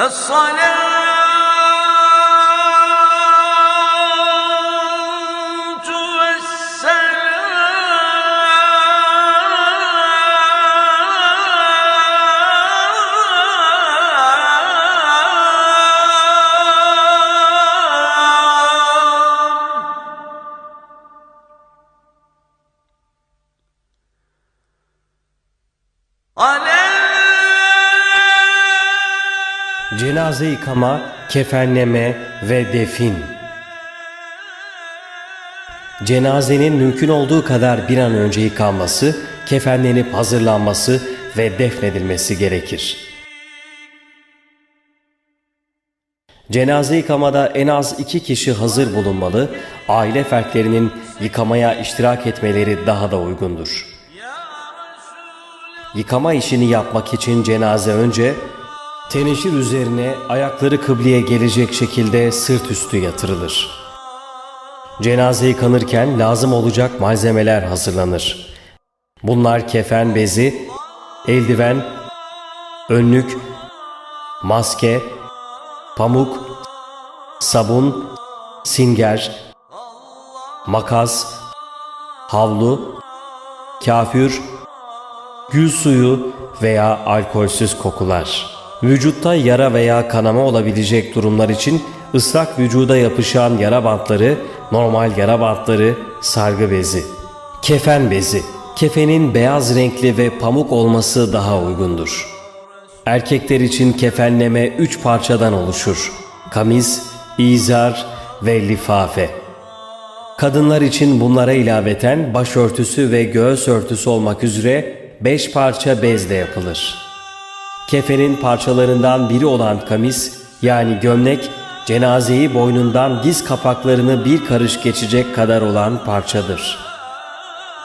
الصلاة Cenaze yıkama, kefenleme ve defin. Cenazenin mümkün olduğu kadar bir an önce yıkanması, kefenlenip hazırlanması ve defnedilmesi gerekir. Cenaze yıkamada en az iki kişi hazır bulunmalı, aile fertlerinin yıkamaya iştirak etmeleri daha da uygundur. Yıkama işini yapmak için cenaze önce teneşir üzerine ayakları kıbleye gelecek şekilde sırt üstü yatırılır. Cenaze yıkanırken lazım olacak malzemeler hazırlanır. Bunlar kefen bezi, eldiven, önlük, maske, pamuk, sabun, singer, makas, havlu, kafür, gül suyu veya alkolsüz kokular. Vücutta yara veya kanama olabilecek durumlar için ıslak vücuda yapışan yara bantları, normal yara bantları, sargı bezi. Kefen bezi. Kefenin beyaz renkli ve pamuk olması daha uygundur. Erkekler için kefenleme üç parçadan oluşur. Kamiz, izar ve lifafe. Kadınlar için bunlara ilaveten başörtüsü ve göğüs örtüsü olmak üzere beş parça bezle yapılır. Kefenin parçalarından biri olan kamis yani gömlek cenazeyi boynundan diz kapaklarını bir karış geçecek kadar olan parçadır.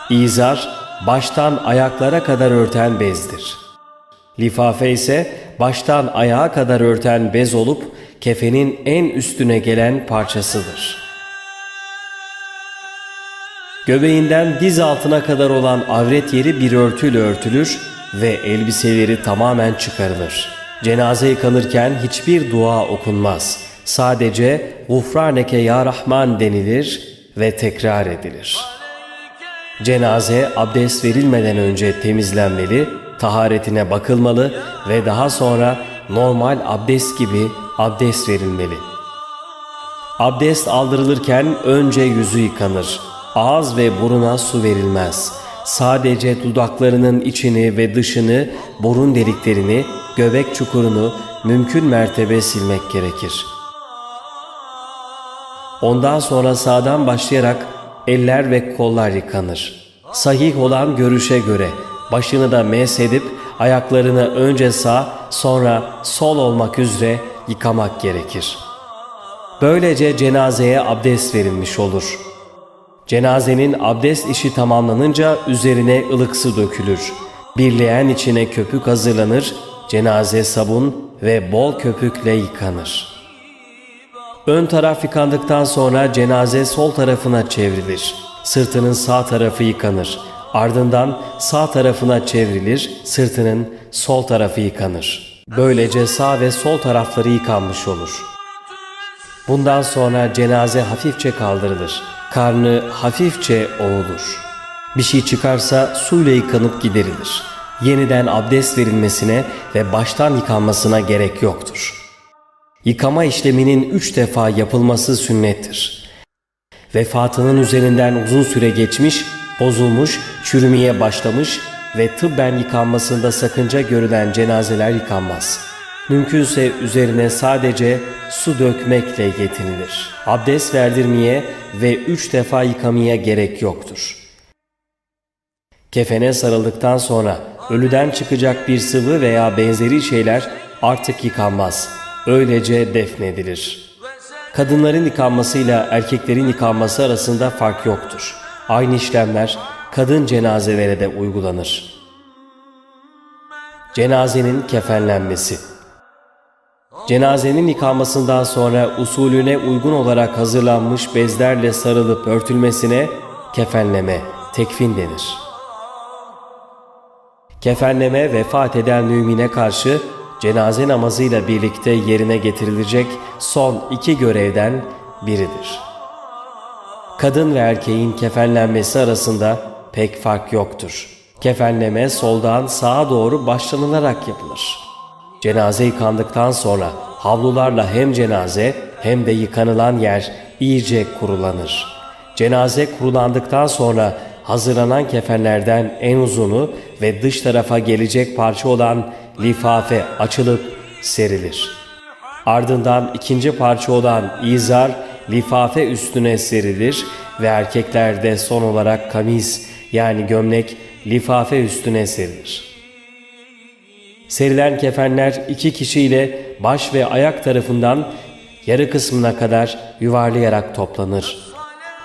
İzar baştan ayaklara kadar örten bezdir. Lifafe ise baştan ayağa kadar örten bez olup kefenin en üstüne gelen parçasıdır. Göbeğinden diz altına kadar olan avret yeri bir örtüyle örtülür ve elbiseleri tamamen çıkarılır. Cenaze yıkanırken hiçbir dua okunmaz. Sadece Gufraneke ya Rahman denilir ve tekrar edilir. Cenaze abdest verilmeden önce temizlenmeli, taharetine bakılmalı ve daha sonra normal abdest gibi abdest verilmeli. Abdest aldırılırken önce yüzü yıkanır. Ağız ve buruna su verilmez. Sadece dudaklarının içini ve dışını, burun deliklerini, göbek çukurunu mümkün mertebe silmek gerekir. Ondan sonra sağdan başlayarak eller ve kollar yıkanır. Sahih olan görüşe göre başını da mesedip ayaklarını önce sağ sonra sol olmak üzere yıkamak gerekir.'' Böylece cenazeye abdest verilmiş olur. Cenazenin abdest işi tamamlanınca üzerine ılık su dökülür. Birleyen içine köpük hazırlanır, cenaze sabun ve bol köpükle yıkanır. Ön taraf yıkandıktan sonra cenaze sol tarafına çevrilir. Sırtının sağ tarafı yıkanır. Ardından sağ tarafına çevrilir, sırtının sol tarafı yıkanır. Böylece sağ ve sol tarafları yıkanmış olur.'' Bundan sonra cenaze hafifçe kaldırılır. Karnı hafifçe oğulur. Bir şey çıkarsa suyla yıkanıp giderilir. Yeniden abdest verilmesine ve baştan yıkanmasına gerek yoktur. Yıkama işleminin üç defa yapılması sünnettir. Vefatının üzerinden uzun süre geçmiş, bozulmuş, çürümeye başlamış ve tıbben yıkanmasında sakınca görülen cenazeler yıkanmaz.'' Mümkünse üzerine sadece su dökmekle yetinilir. Abdest verdirmeye ve üç defa yıkamaya gerek yoktur. Kefene sarıldıktan sonra ölüden çıkacak bir sıvı veya benzeri şeyler artık yıkanmaz. Öylece defnedilir. Kadınların yıkanmasıyla erkeklerin yıkanması arasında fark yoktur. Aynı işlemler kadın cenazelere de uygulanır. Cenazenin kefenlenmesi Cenazenin yıkanmasından sonra usulüne uygun olarak hazırlanmış bezlerle sarılıp örtülmesine kefenleme, tekfin denir. Kefenleme vefat eden mümine karşı cenaze namazıyla birlikte yerine getirilecek son iki görevden biridir. Kadın ve erkeğin kefenlenmesi arasında pek fark yoktur. Kefenleme soldan sağa doğru başlanılarak yapılır. Cenaze yıkandıktan sonra havlularla hem cenaze hem de yıkanılan yer iyice kurulanır. Cenaze kurulandıktan sonra hazırlanan kefenlerden en uzunu ve dış tarafa gelecek parça olan lifafe açılıp serilir. Ardından ikinci parça olan izar lifafe üstüne serilir ve erkeklerde son olarak kamis yani gömlek lifafe üstüne serilir. Serilen kefenler iki kişiyle baş ve ayak tarafından yarı kısmına kadar yuvarlayarak toplanır.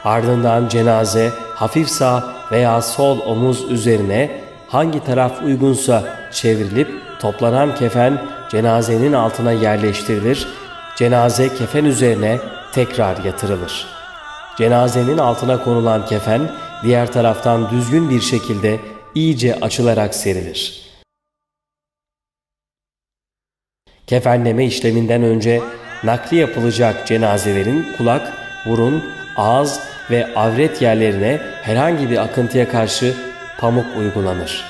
Ardından cenaze hafif sağ veya sol omuz üzerine hangi taraf uygunsa çevrilip toplanan kefen cenazenin altına yerleştirilir. Cenaze kefen üzerine tekrar yatırılır. Cenazenin altına konulan kefen diğer taraftan düzgün bir şekilde iyice açılarak serilir. Kefenleme işleminden önce nakli yapılacak cenazelerin kulak, burun, ağız ve avret yerlerine herhangi bir akıntıya karşı pamuk uygulanır.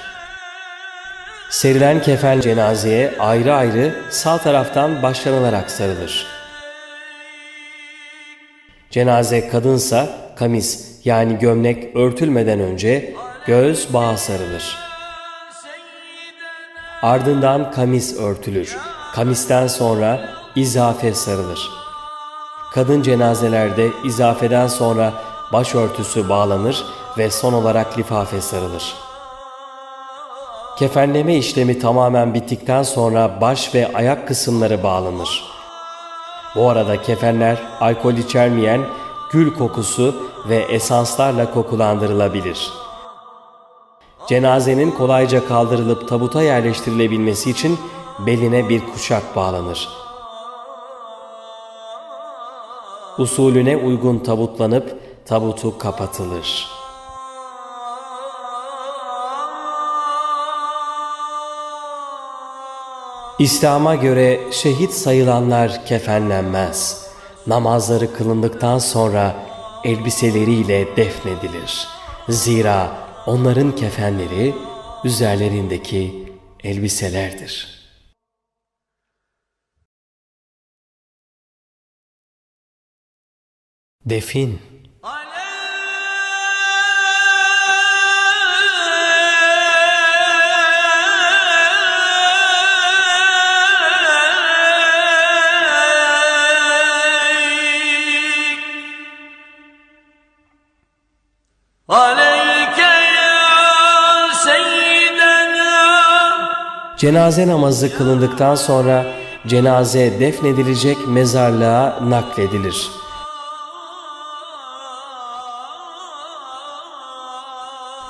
Serilen kefen cenazeye ayrı ayrı sağ taraftan başlanılarak sarılır. Cenaze kadınsa kamis yani gömlek örtülmeden önce göğüs bağı sarılır. Ardından kamis örtülür. Kamisten sonra izafe sarılır. Kadın cenazelerde izafeden sonra başörtüsü bağlanır ve son olarak lifafe sarılır. Kefenleme işlemi tamamen bittikten sonra baş ve ayak kısımları bağlanır. Bu arada kefenler alkol içermeyen gül kokusu ve esanslarla kokulandırılabilir. Cenazenin kolayca kaldırılıp tabuta yerleştirilebilmesi için beline bir kuşak bağlanır. Usulüne uygun tabutlanıp tabutu kapatılır. İslam'a göre şehit sayılanlar kefenlenmez. Namazları kılındıktan sonra elbiseleriyle defnedilir. Zira onların kefenleri üzerlerindeki elbiselerdir. defin. Cenaze namazı kılındıktan sonra cenaze defnedilecek mezarlığa nakledilir.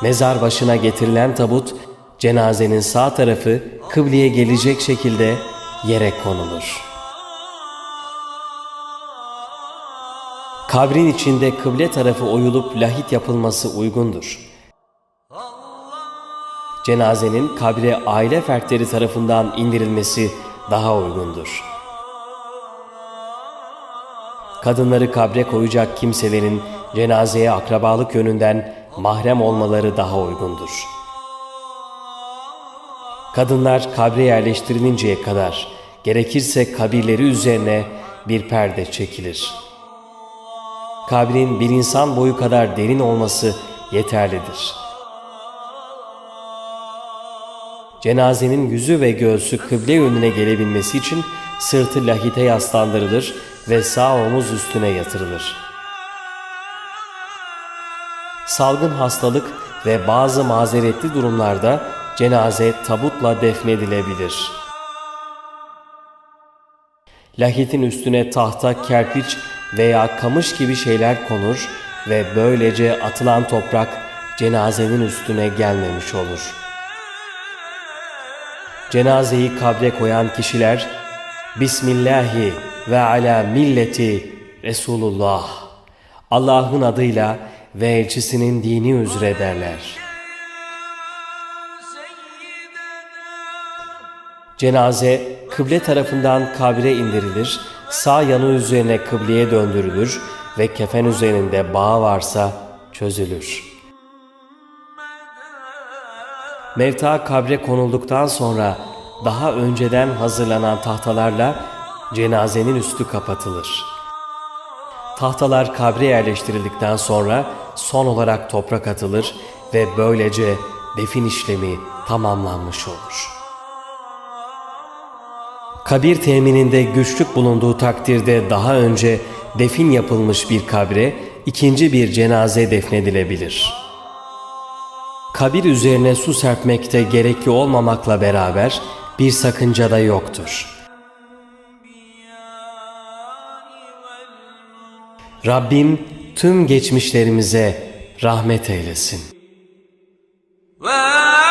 Mezar başına getirilen tabut cenazenin sağ tarafı kıbleye gelecek şekilde yere konulur. Kabrin içinde kıble tarafı oyulup lahit yapılması uygundur. Cenazenin kabre aile fertleri tarafından indirilmesi daha uygundur. Kadınları kabre koyacak kimselerin cenazeye akrabalık yönünden mahrem olmaları daha uygundur. Kadınlar kabre yerleştirilinceye kadar gerekirse kabirleri üzerine bir perde çekilir. Kabrin bir insan boyu kadar derin olması yeterlidir. Cenazenin yüzü ve göğsü kıble yönüne gelebilmesi için sırtı lahite yaslandırılır ve sağ omuz üstüne yatırılır. Salgın hastalık ve bazı mazeretli durumlarda cenaze tabutla defnedilebilir. Lahitin üstüne tahta, kerpiç veya kamış gibi şeyler konur ve böylece atılan toprak cenazenin üstüne gelmemiş olur. Cenazeyi kabre koyan kişiler Bismillahi ve ala milleti Resulullah Allah'ın adıyla ve elçisinin dini üzere derler. Cenaze kıble tarafından kabre indirilir, sağ yanı üzerine kıbleye döndürülür ve kefen üzerinde bağ varsa çözülür. Mevta kabre konulduktan sonra daha önceden hazırlanan tahtalarla cenazenin üstü kapatılır. Tahtalar kabre yerleştirildikten sonra son olarak toprak atılır ve böylece defin işlemi tamamlanmış olur. Kabir temininde güçlük bulunduğu takdirde daha önce defin yapılmış bir kabre ikinci bir cenaze defnedilebilir. Kabir üzerine su serpmekte gerekli olmamakla beraber bir sakınca da yoktur. Rabbim tüm geçmişlerimize rahmet eylesin. Vay!